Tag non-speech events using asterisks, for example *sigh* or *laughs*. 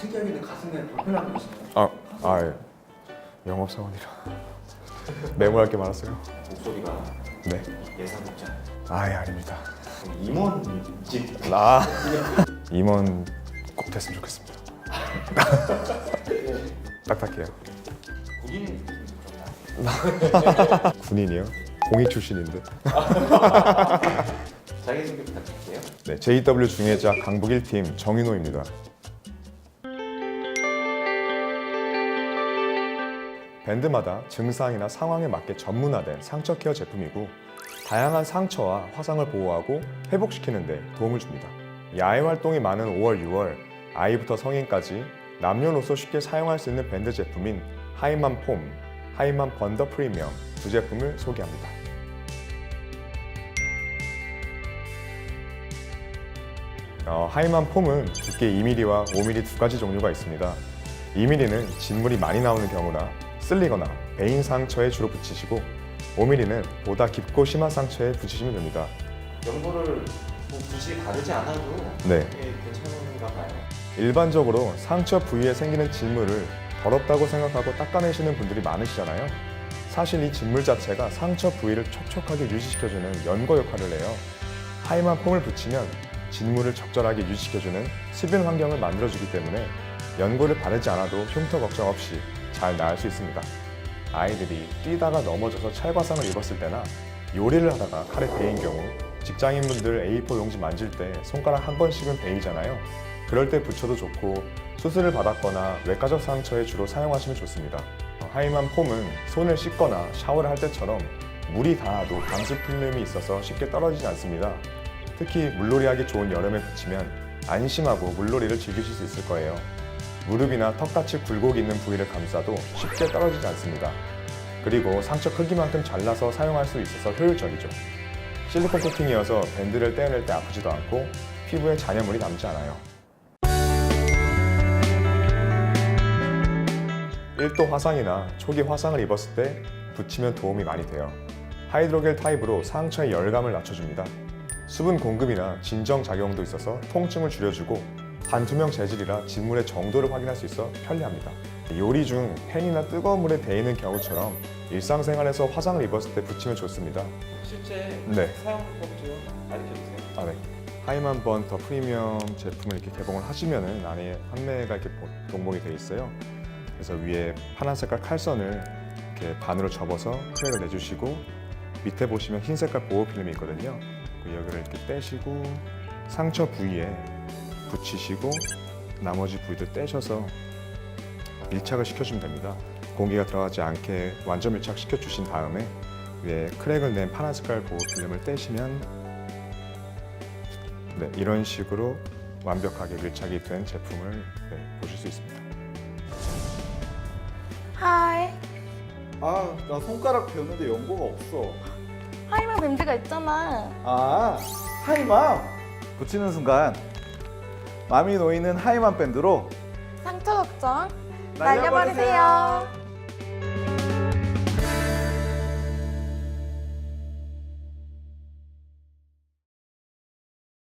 특이하게 가슴에 불편한 거 있어요. 아, 아 예. 영업 사원이라 *laughs* 메모할 게 많았어요. 목소리가 네. 예상롭지 않아요. 아, 예, 아닙니다. 임원직 아, *laughs* 임원 꼭 됐으면 좋겠습니다. *laughs* 딱딱해요. 군인 좋다. 군인이요? 공익 출신인데. 자기소개 부탁드릴게요. 네, JW 중예자 강북 1팀 정인호입니다. 밴드마다 증상이나 상황에 맞게 전문화된 상처 케어 제품이고 다양한 상처와 화상을 보호하고 회복시키는 데 도움을 줍니다. 야외 활동이 많은 5월, 6월 아이부터 성인까지 남녀노소 쉽게 사용할 수 있는 밴드 제품인 하이만 폼, 하이만 번더 프리미엄 두 제품을 소개합니다. 어, 하이만 폼은 두께 2mm와 5mm 두 가지 종류가 있습니다. 2mm는 진물이 많이 나오는 경우나 쓸리거나 베인 상처에 주로 붙이시고 5mm는 보다 깊고 심한 상처에 붙이시면 됩니다. 연고를 뭐 굳이 바르지 않아도 네. 이게 괜찮은가 봐요. 일반적으로 상처 부위에 생기는 진물을 더럽다고 생각하고 닦아내시는 분들이 많으시잖아요. 사실 이 진물 자체가 상처 부위를 촉촉하게 유지시켜주는 연고 역할을 해요. 하이만 폼을 붙이면 진물을 적절하게 유지시켜주는 수분 환경을 만들어주기 때문에 연고를 바르지 않아도 흉터 걱정 없이 잘 나을 수 있습니다. 아이들이 뛰다가 넘어져서 찰과상을 입었을 때나 요리를 하다가 칼에 베인 경우 직장인분들 A4 용지 만질 때 손가락 한 번씩은 베이잖아요. 그럴 때 붙여도 좋고 수술을 받았거나 외과적 상처에 주로 사용하시면 좋습니다. 하이만 폼은 손을 씻거나 샤워를 할 때처럼 물이 닿아도 방수 필름이 있어서 쉽게 떨어지지 않습니다. 특히 물놀이하기 좋은 여름에 붙이면 안심하고 물놀이를 즐기실 수 있을 거예요. 무릎이나 턱같이 굴곡이 있는 부위를 감싸도 쉽게 떨어지지 않습니다. 그리고 상처 크기만큼 잘라서 사용할 수 있어서 효율적이죠. 실리콘 코팅이어서 밴드를 떼어낼 때 아프지도 않고 피부에 잔여물이 남지 않아요. 1도 화상이나 초기 화상을 입었을 때 붙이면 도움이 많이 돼요. 하이드로겔 타입으로 상처의 열감을 낮춰줍니다. 수분 공급이나 진정 작용도 있어서 통증을 줄여주고 반투명 재질이라 진물의 정도를 확인할 수 있어 편리합니다. 요리 중 팬이나 뜨거운 물에 데이는 경우처럼 일상생활에서 화상을 입었을 때 붙이면 좋습니다. 실제 네. 사용법 좀 알려주세요. 아, 네. 하이만 번더 프리미엄 제품을 이렇게 개봉을 하시면은 안에 판매가 이렇게 보- 동봉이 돼 있어요. 그래서 위에 파란 색깔 칼선을 이렇게 반으로 접어서 크랙을 내주시고 밑에 보시면 흰 색깔 보호 필름이 있거든요. 그 여기를 이렇게 떼시고 상처 부위에 붙이시고 나머지 부위들 떼셔서 밀착을 시켜주면 됩니다. 공기가 들어가지 않게 완전 밀착 시켜주신 다음에 위에 크랙을 낸 파란 색깔 보호 필름을 떼시면 네, 이런 식으로 완벽하게 밀착이 된 제품을 네, 보실 수 있습니다. 하이 아, 나 손가락 배웠는데 연고가 없어. 하이만 밴드가 있잖아 아, 하이맘! 붙이는 순간 마음이 놓이는 하이맘 밴드로 상처 걱정 날려버리세요. 날려버리세요